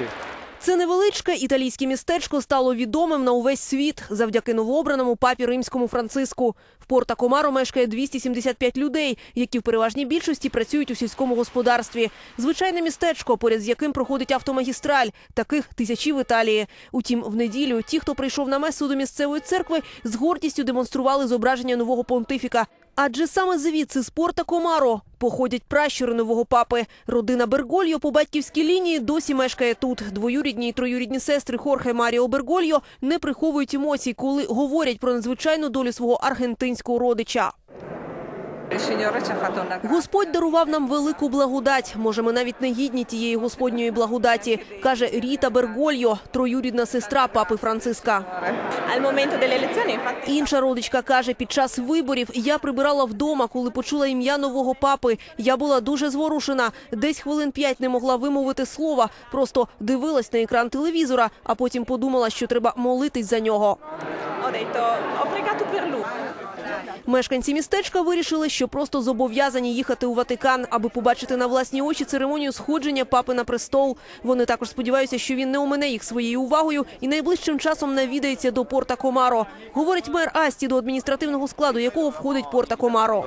importanti. Це невеличке італійське містечко стало відомим на увесь світ завдяки новообраному папі римському Франциску. В Порта Комаро мешкає 275 людей, які в переважній більшості працюють у сільському господарстві. Звичайне містечко, поряд з яким проходить автомагістраль. Таких тисячі в Італії. Утім, в неділю ті, хто прийшов на месу до місцевої церкви, з гордістю демонстрували зображення нового понтифіка. Адже саме звідси спорта Комаро походять пращури нового папи. Родина Бергольо по батьківській лінії досі мешкає тут. Двоюрідні і троюрідні сестри Хорхе Маріо Бергольо не приховують емоцій, коли говорять про надзвичайну долю свого аргентинського родича. Господь дарував нам велику благодать. Може, ми навіть не гідні тієї господньої благодаті, каже Ріта Бергольо, троюрідна сестра папи Франциска. Інша родичка каже, під час виборів я прибирала вдома, коли почула ім'я нового папи. Я була дуже зворушена. Десь хвилин п'ять не могла вимовити слова. Просто дивилась на екран телевізора, а потім подумала, що треба молитись за нього. ho detto ho pregato per lui. Мешканці містечка вирішили, що просто зобов'язані їхати у Ватикан, аби побачити на власні очі церемонію сходження папи на престол. Вони також сподіваються, що він не омине їх своєю увагою і найближчим часом навідається до порта Комаро. Говорить мер Асті, до адміністративного складу якого входить порта Комаро.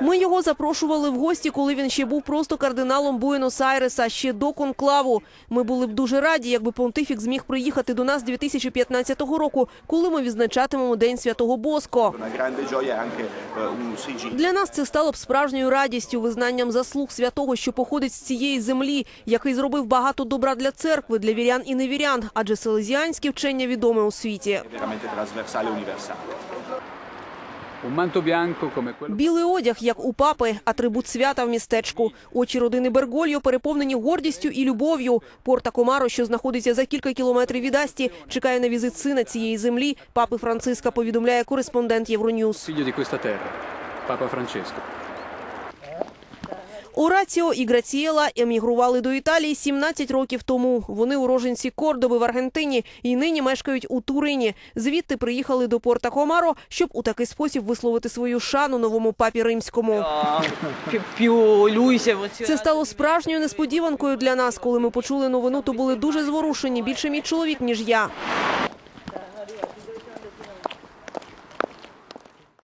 Ми його запрошували в гості, коли він ще був просто кардиналом Буенос-Айреса, ще до конклаву. Ми були б дуже раді, якби понтифік зміг приїхати до нас 2015 року, коли ми відзначатимемо День Святого Боско. eh, Для нас це стало б справжньою радістю, визнанням заслуг святого, що походить з цієї землі, який зробив багато добра для церкви, для вірян і невірян, адже селезіанське вчення відоме у світі. Білий одяг, як у папи, атрибут свята в містечку. Очі родини Бергольо переповнені гордістю і любов'ю. Порта Комаро, що знаходиться за кілька кілометрів від Асті, чекає на візит сина цієї землі. Папи Франциска повідомляє кореспондент Євроньюз. Папа di Ораціо і Грацієла емігрували до Італії 17 років тому. Вони уроженці Кордоби в Аргентині і нині мешкають у Турині. Звідти приїхали до Порта Комаро, щоб у такий спосіб висловити свою шану новому папі римському. Це стало справжньою несподіванкою для нас. Коли ми почули новину, то були дуже зворушені. Більше мій чоловік ніж я.